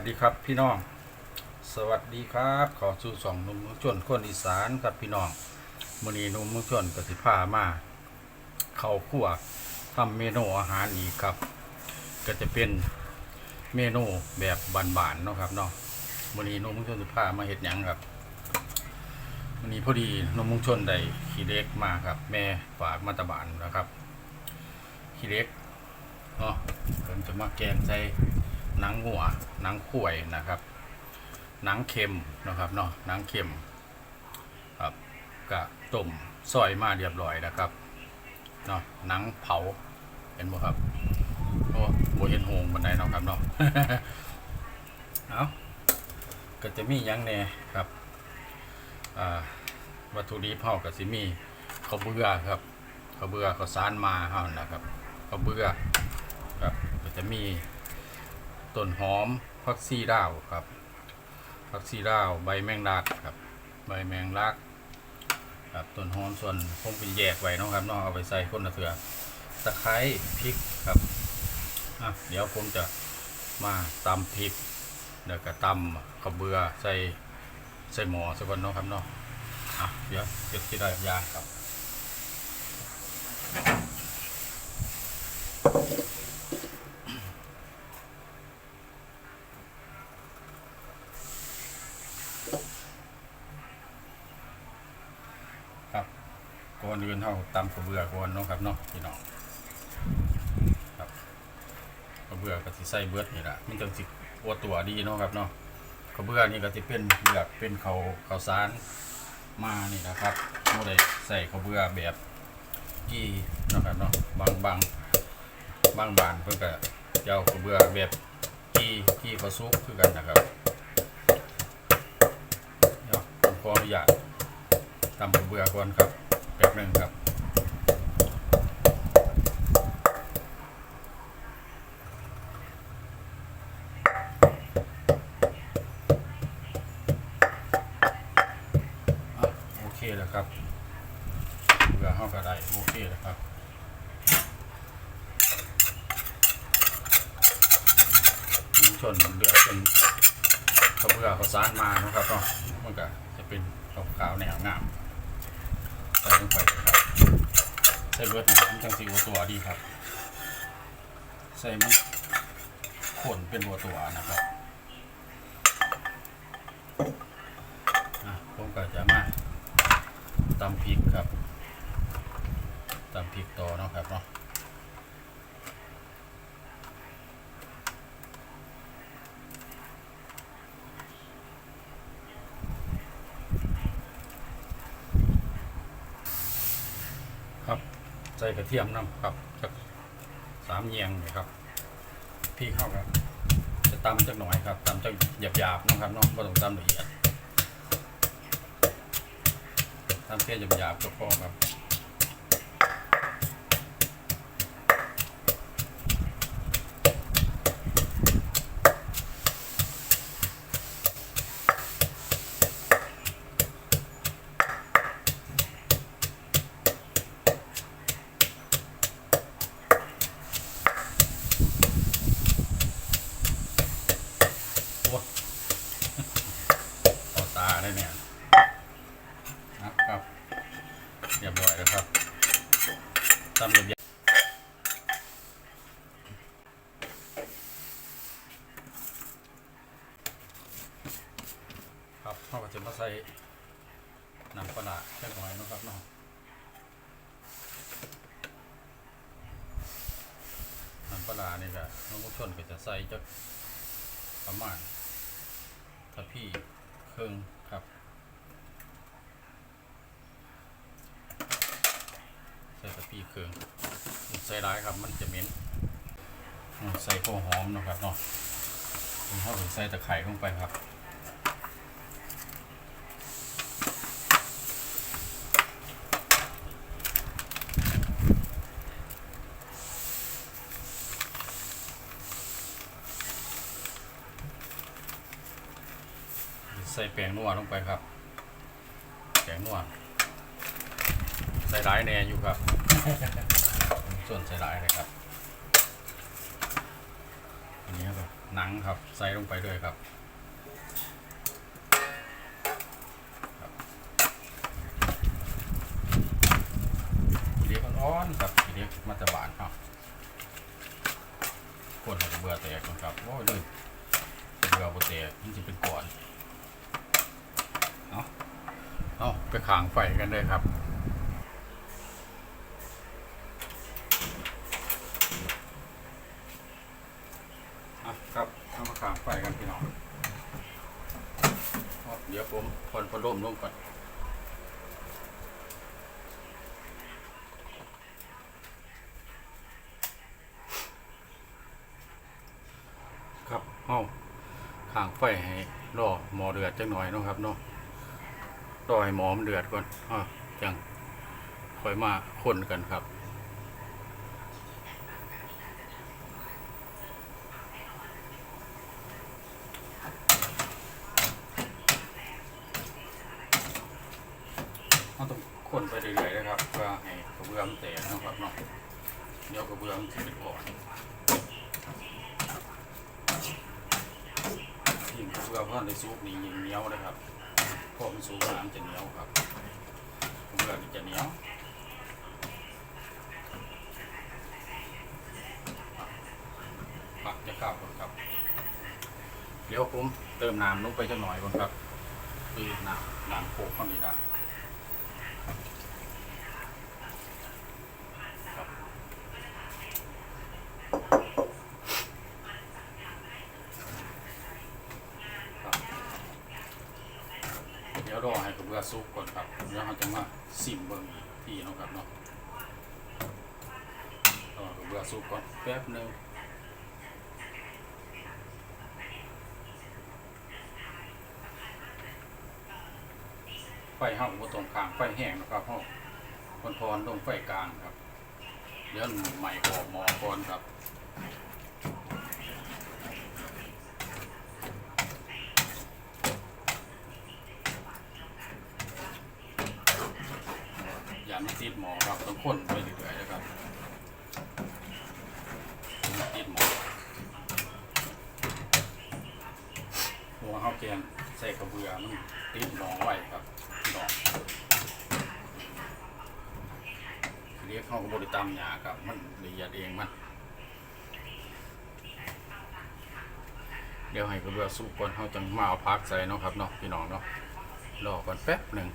สวัสดีครับพี่น้อง สวัสดีครับขอสู่สองนุ่มมืองชนคนอีสานครับพี่น้องมื้อนี้นุ่มมืองชนก็สิพามาเข้าครัวทำเมนูอาหารอีกครับ ก็จะเป็นเมนูแบบบานๆเนาะครับเนาะมื้อนี้นุ่มมืองชนสิพามาเฮ็ดหยังครับมื้อนี้พอดีนุ่มมืองชนได้ขี้เล็กมาครับ แม่ฝากมาตะบานนะครับขี้เล็กเนาะผมจะมาแกงใส่ หนังหัวหนังข่วยนะครับ หนังเค็มนะครับเนาะหนังเค็มครับกะต้มซอยมาเรียบร้อยนะครับเนาะหนังเผาเห็นบ่ครับโอ้โบเห็นหงบันไดเนาะครับเนาะเอาก็จะมียังแน่ครับวัตถุดิบเฮาก็สิมีข้าวเบื่อครับข้าวเบื่อข้าวสารมาเฮานะครับข้าวเบื่อครับก็จะมี ต้นหอมผักซีดาวครับผักซีดาว ใบแมงลักครับ ใบแมงลักครับต้นหอมส่วนผมเป็นแยกไว้นะครับเนาะเอาไปใส่คนละเถือตะไคร้พริกครับอะเดี๋ยวผมจะมาตำพริกแล้วก็ตำข้าวเบือใส่ใส่หม้อสักคนเนาะครับเนาะอะเดี๋ยวเก็บที่ได้ยาครับครับ ก่อนอื่นเท่าตำข้าวเบือก่อนเนาะครับเนาะพี่น้องครับข้าวเบือก็สิใส่เบิดนี่แหละมันจังสิอวดตัวดีเนาะครับเนาะข้าวเบือนี่ก็สิเป็นเบือกเป็นเขาวข้าสารมานี่นะครับบ่ได้ใส่ข้าวเบือแบบกี้เนาะครับเนาะบางบางบางบานเพิ่นก็จะเอาข้าวเบือแบบกี้กี้ข้าซุปคือกันนะครับเดี๋ยวผมขออนุญาตตำเบือก่อนครับ ป๊บนึงครับอโอเคแล้วครับเบื่อเข้ากระไดโอเคแล้วครับน้ำชนเดือดเป็นข้าวเบื่อข้าวสารมานะครับเนาะมันก็จะเป็นขาวๆแนวงาม ใส่ลงไปครับใส่เบิร์ดหนังจังสีวัวตัวดีครับ ใส่มันขนเป็นวัวตัวนะครับผมก็จะมาตำพริกครับตำพริกต่อเนาะครับเนาะครับ ใส่กระเทียมน้ำครับจากสามเยียงนะครับพี่เข้าครับจะตำจักหน่อยครับตำจักหยาบๆนะครับเนาะไม่ต้องตำละเอียดตำแค่หยาบๆก็พอครับโอ้ ต่อตาได้เนี่ยนะครับเรียบร้อยแล้วครับตำหยาบๆครับ เขาก็จะมาใส่น้ำปลาแค่หน่อยนะครับเนาะน้ำปลานี่ก็น้องผู้ชนก็จะใส่จะประมาณถ้าพี่เครื่องครับใส่ถ้าพี่เครื่องใส่ร้ายครับมันจะเหม็นใส่ข้าวหอมนะครับเนาะเข้าถึงใส่ตะไคร้ลงไปครับ งนัวลงไปครับแป้งนัวใส่ร้ายแน่อยู่ครับ ส่วนใส่ร้ายเลยครับ อันนี้ก็หนังครับ ใส่ลงไปด้วยครับครับขี้เล็กอ่อนๆครับขี้เล็กมาตรบานครับคนเบื่อแตกนะครับโอ้ยเลยเบื่อบ่แตกมันจะเป็นก้อน เอาเอาไป ขางไฟกันเลยครับอะครับเอามาขางไฟกันพี่น้องเดี๋ยวผมพอนพัดมลงก่อนครับเอาขางไฟให้รอหมอเดือดจังหน่อยนะครับเนาะ รอให้หมอมเดือดก่อนอจังค่อยมาคนกันครับเราต้องคนไปเรื่อยๆนะครับเพื่อให้กระเบื้องแตกนะครับเนาะเดี๋ยวกระเบื้องจะเป็นก่อนยิ่งกระเบื้องเพื่อนในซุปนี่ยิ่งเหนียวนะครับ พอมันสูงน้ำจะเหนียวครับผมเบื้องนี่จะเหนียวปักจะเข้าก่อนครับ เดี๋ยวผมเติมน้ำลงไปจะหน่อยก่อนครับคือน้ำน้ำโคกข้างนี้นะ เดี๋ยวรอให้กระเบือสุกก่อนครับเดี๋ยวเราจะมาซิมเบิ่งอีกทีเนาะครับเนาะรอกระเบือสุกก่อนแป๊บหนึงไฟห้าบ่ตรงกลางไฟแห้งนะครับห้องคนพรตรงไฟกลางครับ เดี๋ยวใหม่ออหมอก่อนครับอย่ามันติดหมอครับต้องคนไปเรื่อยๆนะครับติดหมอหัวข้าวแกงใส่กระเบือมันติดหนองไว้ครับหนอง เรียกเขากระบริตามหยาครับมันละเอียดเองมัน เดี๋ยวให้กระเบือสุกก่อนเขาจังมาเอาพักใส่เนาะครับเนาะพี่น้องเนาะรอก่อนแป๊บหนึ่ง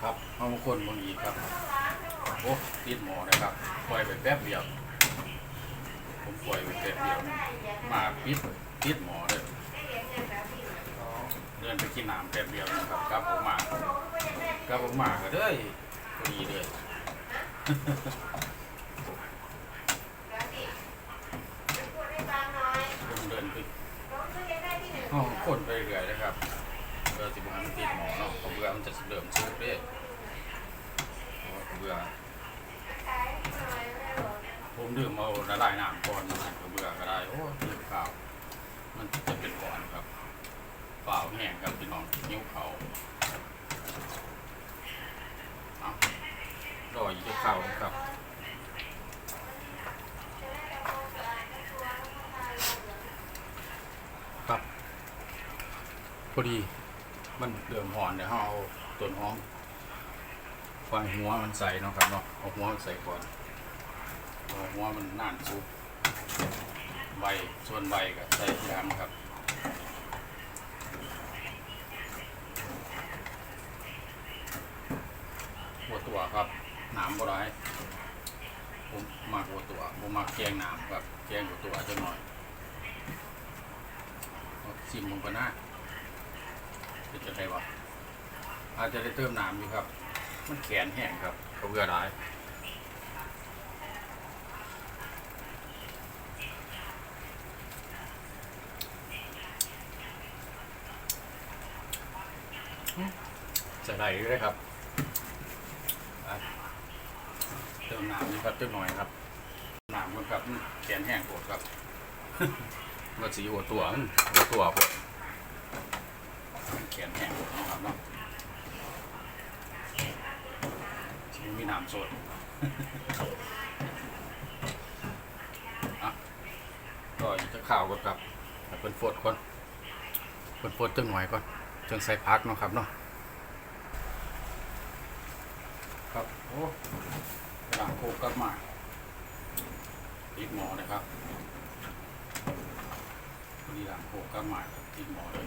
ครับเอามาคนบางอีกครับ โอ้ติดหมอนะครับปล่อยไปแป๊บเดียว ผมปล่อยไปแป๊บเดียวมาปิดปิดหมอเลยเดินไปกินน้ำแป๊บเดียวนะครับกลับผมมากลับผมมาก็เลยพอดีเลยเดินไปห้องคนไปเรื่อยนะครับเพื่อที่ผมให้มันติดหมอเนาะเพราะเบื่อมันจะเริ่มซุกเด้เพราะว่าเบื่อ ผมดื่มเอาละลายน้ำก่อนนะเบื่อก็ได้โอ้ดื่มข้าวมันจะเป็นก่อนครับเปล่าแห้งครับพี่น้องนิ้วเขาเอารออีกจะเข้าครับครับพอดีมันเดือมหอนเดี๋ยวเราเอาต้นหอมควายหัวมันใส่เนาะครับเนาะเอาหัวมันใส่ก่อน เอาหัวมันน่านซุปใบส่วนใบก็ใส่ทีหลังครับหัวตัวครับหนามบ่ได้ผมมักหัวตัวผมมักแกงหนามครับแกงหัวตัวจะหน่อยชิมลงไปหน้าเป็นจะไงวะอาจจะได้เติมน้ำอยู่ครับ มันแขนแห้งครับเขาเบื่อได้ จะได้เลยครับเติมน้ำนะครับเติมหน่อยครับน้ำมันครับแขนแห้งปวดครับมาสีหัวตัวหัวตัวปวดแขนแห้งปวดนะครับเนาะชิมมีน้ำสดก็จะข่าวก่อนครับเป็นปวดก่อนเป็นโฟดจังหน่อยก่อนจังใส่พักเนาะครับเนาะ ครับโอ้กระดาษโคกกลับมาติดหมอนะครับพอดีหลังโคกกลับมาติดหมอเลย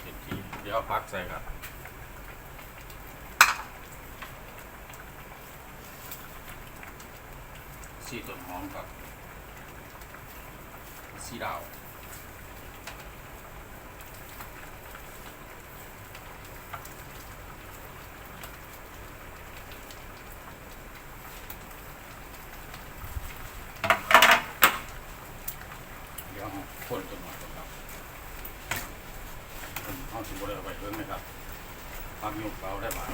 เต็มที่เดี๋ยวพักใส่ครับสีต้นหอมกับสีดาวเดี๋ยวเอาพ่นตัวหน่อยก่อนครับผมเอาสิบเลยเอาไปเพิ่มไหมครับความ ยุบเอาได้บ้าง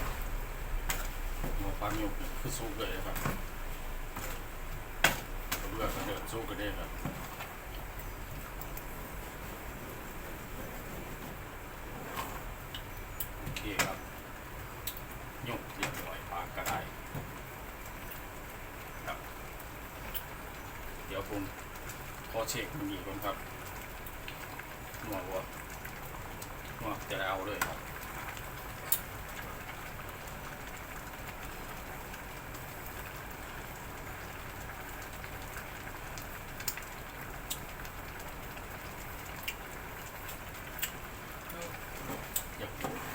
ความยุบนี่คือสูงเลยครับเลือกเดินสู้กันได้ครับโอเคครับยกเรียบร้อยปากก็ได้ครับ เดี๋ยวผมขอเช็คมันอีกก่อนครับนัววัวนัวจะได้เอาเลยครับ ยัง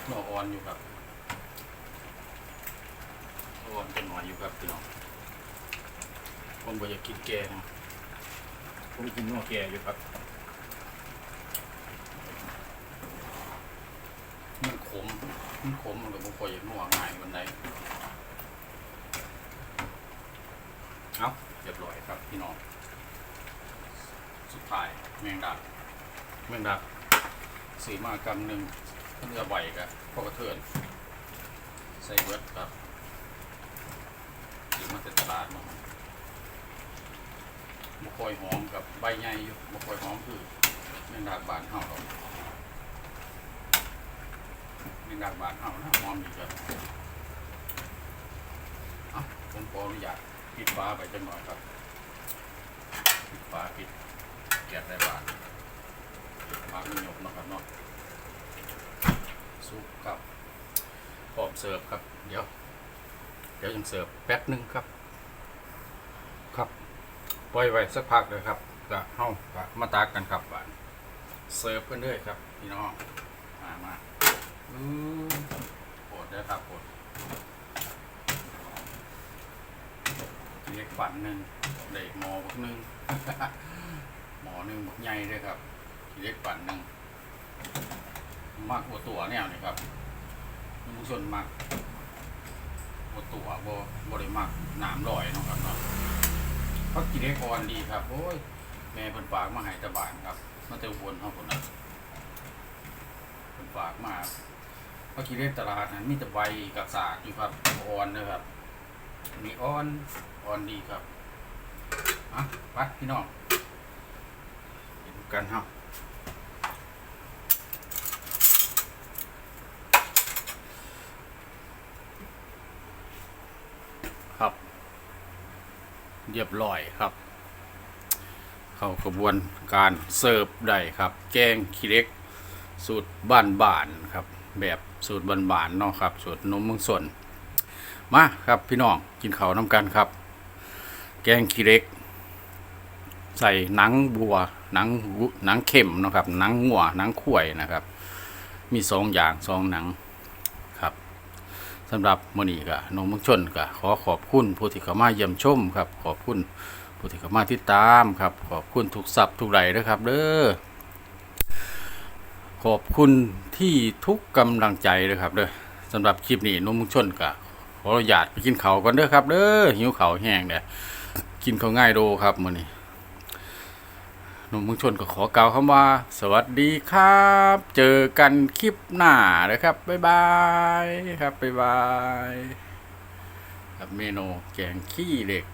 หน่ อนอยู่ครับอ่อนเป็นหน่อยอยู่ครับพี่น้องผมก็อยากกินแกนะผมกินหน่อแกอยู่ครับมันขมมันขมมันก็บ่ค่อยอยากหน่อง่ายวันใดเอาเรียบร้อยครับพี่น้องสุดท้ายแมงดาแมงดาสีมากำหนึ่ง เนื้อใบกับพ่อกระเทือนใส่เวิร์ดครับหรือมาจากตลาดมาบะคอยหอมกับใบใหญ่อยู่บะคอยหอมคือแมงดาบานเห่าเราแมงดาบานเห่านะหอมดีครับอะผมขออนุญาตปิดฟ้าไปจังหน่อยครับปิดฟ้าปิดแกะได้บานฟ้ามีหยกนะครับเนาะ ซุปกับพร้อมเสิร์ฟครับ เดี๋ยว เดี๋ยวยังเสิร์ฟแป๊บหนึงครับ ครับปล่อยไว้สักพักเลยครับก็เฮามาตากกันครับบานเสิร์ฟกันเลยครับพี่น้องมามาอือโปรดได้ครับโปรดเล็กฝันหนึ่งได้หมอบักหนึ่งหมอหนึ่งบักใหญ่เลยครับเล็กฝันหนึ่ง มากกว่าตัวแนวนี่ครับมุส่วนมากกว่าตัวบ่บ่ได้มากน้ำลอยเนาะครับเนาะเขากินได้ก่อนดีครับโอ้ยแม่เพิ่นฝากมาให้ตะบานครับมาเตะวนเฮาพุ่นน่ะเพิ่นฝากมาเขากินได้ตลาดนั้นมีแต่ใบกับสากอยู่ครับอ่อนนะครับมีอ่อนอ่อนดีครับอะไปพี่น้องไปดูกันเฮา เรียบร้อยครับ เข้ากระบวนการเสิร์ฟได้ครับ แกงขี้เล็ก สูตรบ้านบานครับ แบบสูตรบ้านบานเนาะครับ สูตรนมเมืองสนมาครับพี่น้องกินข้าวน้ำกันครับ แกงขี้เล็ก ใส่หนังบัวหนังวัวหนังเข็มเนาะครับหนังงัวหนังข่วยนะครับ มีสองอย่างสองหนัง สำหรับมื้อนี้ก็น้องมืองชนก็ขอขอบคุณผู้ที่เข้ามาเยี่ยมชมครับ ขอบคุณผู้ที่เข้ามาติดตามครับ ขอบคุณทุกสับทุกไหลด้วยครับเด้อขอบคุณที่ทุกกำลังใจด้วยครับเด้อสำหรับคลิปนี้น้องมืองชนก็ขออนุญาตไปกินข้าวก่อนเด้อครับเด้อหิวข้าวแห้งเด้อกินข้าวง่ายโดครับมื้อนี้ หนุ่มเมืองชนก็ขอกล่าวคำว่า สวัสดีครับ เจอกันคลิปหน้านะครับ บ๊ายบายครับ บ๊ายบายครับเมนูแกงขี้เหล็ก